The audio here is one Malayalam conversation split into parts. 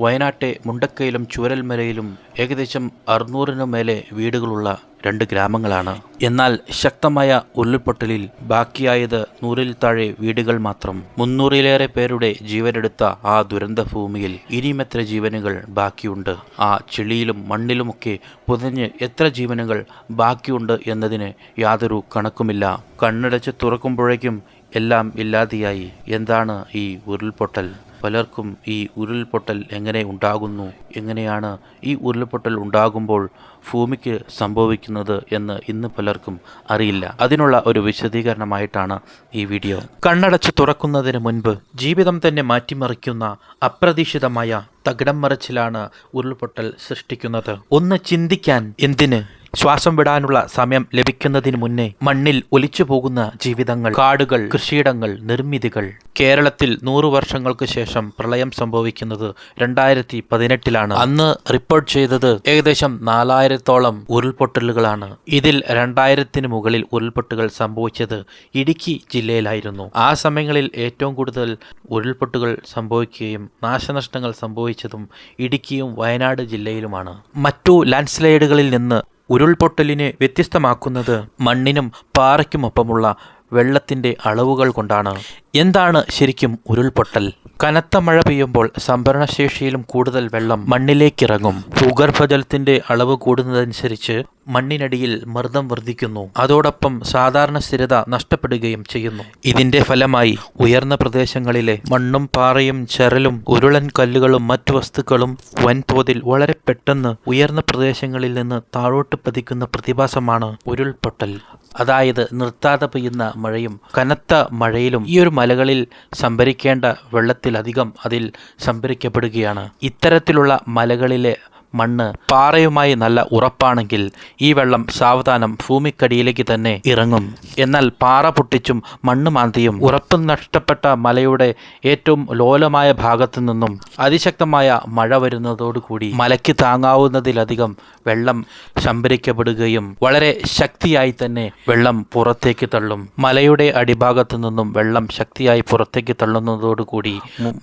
വയനാട്ടെ മുണ്ടക്കയിലും ചൂരൽമലയിലും ഏകദേശം അറുന്നൂറിനു മേലെ വീടുകളുള്ള രണ്ട് ഗ്രാമങ്ങളാണ്. എന്നാൽ ശക്തമായ ഉരുൾപൊട്ടലിൽ ബാക്കിയായത് നൂറിൽ താഴെ വീടുകൾ മാത്രം. മുന്നൂറിലേറെ പേരുടെ ജീവനെടുത്ത ആ ദുരന്ത ഭൂമിയിൽ ഇനിയും എത്ര ജീവനുകൾ ബാക്കിയുണ്ട്. ആ ചെളിയിലും മണ്ണിലുമൊക്കെ പുതഞ്ഞ് എത്ര ജീവനുകൾ ബാക്കിയുണ്ട് എന്നതിന് യാതൊരു കണക്കുമില്ല. കണ്ണടച്ച് തുറക്കുമ്പോഴേക്കും എല്ലാം ഇല്ലാതെയായി. എന്താണ് ഈ ഉരുൾപൊട്ടൽ? പലർക്കും ഈ ഉരുൾപൊട്ടൽ എങ്ങനെ ഉണ്ടാകുന്നു? എങ്ങനെയാണ് ഈ ഉരുൾപൊട്ടൽ ഉണ്ടാകുമ്പോൾ ഭൂമിക്ക് സംഭവിക്കുന്നത് എന്ന് ഇന്ന് പലർക്കും അറിയില്ല. അതിനുള്ള ഒരു വിശദീകരണമായിട്ടാണ് ഈ വീഡിയോ. കണ്ണടച്ച് തുറക്കുന്നതിന് മുൻപ് ജീവിതം തന്നെ മാറ്റിമറിക്കുന്ന അപ്രതീക്ഷിതമായ തകിടം മറിച്ചിലാണ് ഉരുൾപൊട്ടൽ സൃഷ്ടിക്കുന്നത്. ഒന്ന് ചിന്തിക്കാൻ എന്തിന്? ശ്വാസം വിടാനുള്ള സമയം ലഭിക്കുന്നതിന് മുന്നേ മണ്ണിൽ ഒലിച്ചു പോകുന്ന ജീവിതങ്ങൾ കാടുകൾ കൃഷിയിടങ്ങൾ നിർമ്മിതികൾ. കേരളത്തിൽ നൂറു വർഷങ്ങൾക്ക് ശേഷം പ്രളയം സംഭവിക്കുന്നത് രണ്ടായിരത്തി പതിനെട്ടിലാണ് അന്ന് റിപ്പോർട്ട് ചെയ്തത് ഏകദേശം നാലായിരത്തോളം ഉരുൾപൊട്ടലുകളാണ്. ഇതിൽ രണ്ടായിരത്തിന് മുകളിൽ ഉരുൾപൊട്ടുകൾ സംഭവിച്ചത് ഇടുക്കി ജില്ലയിലായിരുന്നു. ആ സമയങ്ങളിൽ ഏറ്റവും കൂടുതൽ ഉരുൾപൊട്ടുകൾ സംഭവിക്കുകയും നാശനഷ്ടങ്ങൾ സംഭവിച്ചതും ഇടുക്കിയും വയനാട് ജില്ലയിലുമാണ്. മറ്റു ലാൻഡ്സ്ലൈഡുകളിൽ നിന്ന് ഉരുൾപൊട്ടലിനെ വ്യത്യസ്തമാക്കുന്നത് മണ്ണിനും പാറയ്ക്കുമൊപ്പമുള്ള വെള്ളത്തിന്റെ അളവുകൾ കൊണ്ടാണ്. എന്താണ് ശരിക്കും ഉരുൾപൊട്ടൽ? കനത്ത മഴ പെയ്യുമ്പോൾ സംഭരണശേഷിയിലും കൂടുതൽ വെള്ളം മണ്ണിലേക്കിറങ്ങും. ഭൂഗർഭജലത്തിന്റെ അളവ് കൂടുന്നതനുസരിച്ച് മണ്ണിനടിയിൽ മർദ്ദം വർദ്ധിക്കുന്നു. അതോടൊപ്പം സാധാരണ സ്ഥിരത നഷ്ടപ്പെടുകയും ചെയ്യുന്നു. ഇതിന്റെ ഫലമായി ഉയർന്ന പ്രദേശങ്ങളിലെ മണ്ണും പാറയും ചരലും ഉരുളൻ കല്ലുകളും മറ്റു വസ്തുക്കളും വൻതോതിൽ വളരെ പെട്ടെന്ന് ഉയർന്ന പ്രദേശങ്ങളിൽ നിന്ന് താഴോട്ട് പതിക്കുന്ന പ്രതിഭാസമാണ് ഉരുൾപൊട്ടൽ. അതായത് നിർത്താതെ പെയ്യുന്ന മഴയും കനത്ത മഴയിലും ഈ ഒരു മലകളിൽ സംഭരിക്കേണ്ട വെള്ളത്തിലധികം അതിൽ സംഭരിക്കപ്പെടുകയാണ്. ഇത്തരത്തിലുള്ള മലകളിലെ മണ്ണ് പാറയുമായി നല്ല ഉറപ്പാണെങ്കിൽ ഈ വെള്ളം സാവധാനം ഭൂമിക്കടിയിലേക്ക് തന്നെ ഇറങ്ങും. എന്നാൽ പാറ പൊട്ടിച്ചും മണ്ണ് മാന്തിയും ഉറപ്പ് നഷ്ടപ്പെട്ട മലയുടെ ഏറ്റവും ലോലമായ ഭാഗത്തു നിന്നും അതിശക്തമായ മഴ വരുന്നതോടുകൂടി മലയ്ക്ക് താങ്ങാവുന്നതിലധികം വെള്ളം സംഭരിക്കപ്പെടുകയും വളരെ ശക്തിയായി തന്നെ വെള്ളം പുറത്തേക്ക് തള്ളും. മലയുടെ അടിഭാഗത്തു നിന്നും വെള്ളം ശക്തിയായി പുറത്തേക്ക് തള്ളുന്നതോടുകൂടി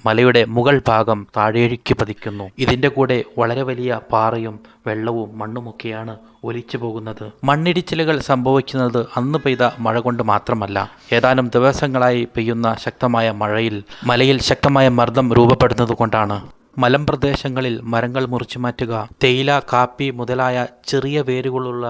മലയുടെ മുകൾ ഭാഗം താഴേക്ക് പതിക്കുന്നു. ഇതിന്റെ കൂടെ വളരെ വലിയ പാറയും വെള്ളവും മണ്ണുമൊക്കെയാണ് ഒലിച്ചു പോകുന്നത്. മണ്ണിടിച്ചിലുകൾ സംഭവിക്കുന്നത് അന്ന് പെയ്ത മഴ കൊണ്ട് മാത്രമല്ല ഏതാനും ദിവസങ്ങളായി പെയ്യുന്ന ശക്തമായ മഴയിൽ മലയിൽ ശക്തമായ മർദ്ദം രൂപപ്പെടുന്നത് കൊണ്ടാണ്. മലമ്പ്രദേശങ്ങളിൽ മരങ്ങൾ മുറിച്ചു മാറ്റുക തേയില കാപ്പി മുതലായ ചെറിയ വേരുകളുള്ള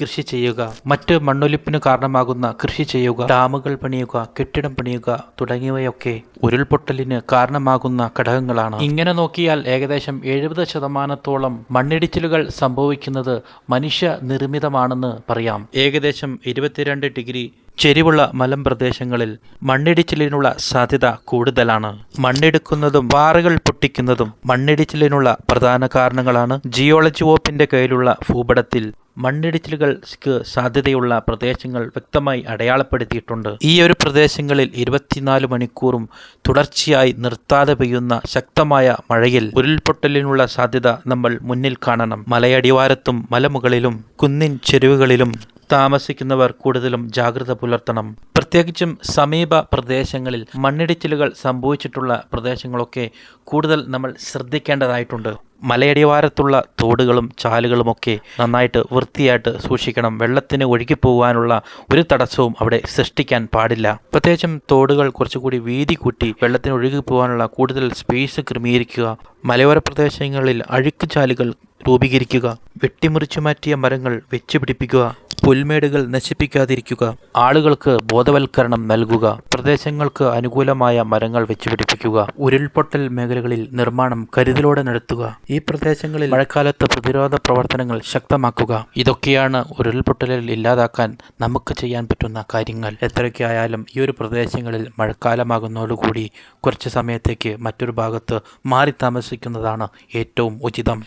കൃഷി ചെയ്യുക മറ്റ് മണ്ണൊലിപ്പിന് കാരണമാകുന്ന കൃഷി ചെയ്യുക ഡാമുകൾ പണിയുക കെട്ടിടം പണിയുക തുടങ്ങിയവയൊക്കെ ഉരുൾപൊട്ടലിന് കാരണമാകുന്ന ഘടകങ്ങളാണ്. ഇങ്ങനെ നോക്കിയാൽ ഏകദേശം എഴുപത് ശതമാനത്തോളം മണ്ണിടിച്ചിലുകൾ സംഭവിക്കുന്നത് മനുഷ്യ നിർമ്മിതമാണെന്ന് പറയാം. ഏകദേശം ഇരുപത്തിരണ്ട് ഡിഗ്രി ചെരിവുള്ള മലമ്പ്രദേശങ്ങളിൽ മണ്ണിടിച്ചിലിനുള്ള സാധ്യത കൂടുതലാണ്. മണ്ണെടുക്കുന്നതും പാറകൾ പൊട്ടിക്കുന്നതും മണ്ണിടിച്ചിലിനുള്ള പ്രധാന കാരണങ്ങളാണ് ജിയോളജി വകുപ്പിന്റെ കയ്യിലുള്ള ഭൂപടത്തിൽ മണ്ണിടിച്ചിലുകൾക്ക് സാധ്യതയുള്ള പ്രദേശങ്ങൾ വ്യക്തമായി അടയാളപ്പെടുത്തിയിട്ടുണ്ട്. ഈ ഒരു പ്രദേശങ്ങളിൽ ഇരുപത്തിനാല് മണിക്കൂറും തുടർച്ചയായി നിർത്താതെ പെയ്യുന്ന ശക്തമായ മഴയിൽ ഉരുൾപൊട്ടലിനുള്ള സാധ്യത നമ്മൾ മുന്നിൽ കാണണം. മലയടിവാരത്തും മലമുകളിലും കുന്നിൻ ചെരുവുകളിലും താമസിക്കുന്നവർ കൂടുതലും ജാഗ്രത പുലർത്തണം. പ്രത്യേകിച്ചും സമീപ പ്രദേശങ്ങളിൽ മണ്ണിടിച്ചിലുകൾ സംഭവിച്ചിട്ടുള്ള പ്രദേശങ്ങളൊക്കെ കൂടുതൽ നമ്മൾ ശ്രദ്ധിക്കേണ്ടതായിട്ടുണ്ട്. മലയടിവാരത്തുള്ള തോടുകളും ചാലുകളുമൊക്കെ നന്നായിട്ട് വൃത്തിയായിട്ട് സൂക്ഷിക്കണം. വെള്ളത്തിന് ഒഴുകിപ്പോകാനുള്ള ഒരു തടസ്സവും അവിടെ സൃഷ്ടിക്കാൻ പാടില്ല. പ്രത്യേകിച്ചും തോടുകൾ കുറച്ചുകൂടി വീതി കൂട്ടി വെള്ളത്തിന് ഒഴുകിപ്പോകാനുള്ള കൂടുതൽ സ്പേസ് ക്രമീകരിക്കുക. മലയോര പ്രദേശങ്ങളിൽ അഴുക്കുചാലുകൾ രൂപീകരിക്കുക. വെട്ടിമുറിച്ചു മാറ്റിയ മരങ്ങൾ വെച്ചുപിടിപ്പിക്കുക. പുൽമേടുകൾ നശിപ്പിക്കാതിരിക്കുക. ആളുകൾക്ക് ബോധവൽക്കരണം നൽകുക. പ്രദേശങ്ങൾക്ക് അനുകൂലമായ മരങ്ങൾ വെച്ചുപിടിപ്പിക്കുക. ഉരുൾപൊട്ടൽ മേഖലകളിൽ നിർമ്മാണം കരുതലോടെ നടത്തുക. ഈ പ്രദേശങ്ങളിൽ മഴക്കാലത്ത് പ്രതിരോധ പ്രവർത്തനങ്ങൾ ശക്തമാക്കുക. ഇതൊക്കെയാണ് ഉരുൾപൊട്ടലിൽ ഇല്ലാതാക്കാൻ നമുക്ക് ചെയ്യാൻ പറ്റുന്ന കാര്യങ്ങൾ. എത്രയ്ക്കായാലും ഈ ഒരു പ്രദേശങ്ങളിൽ മഴക്കാലമാകുന്നതോടുകൂടി കുറച്ച് സമയത്തേക്ക് മറ്റൊരു ഭാഗത്ത് മാറി താമസിക്കുന്നതാണ് ഏറ്റവും ഉചിതം.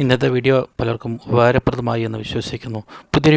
ഇന്നത്തെ വീഡിയോ പലർക്കും ഉപകാരപ്രദമായി എന്ന് വിശ്വസിക്കുന്നു. പുതിയൊരു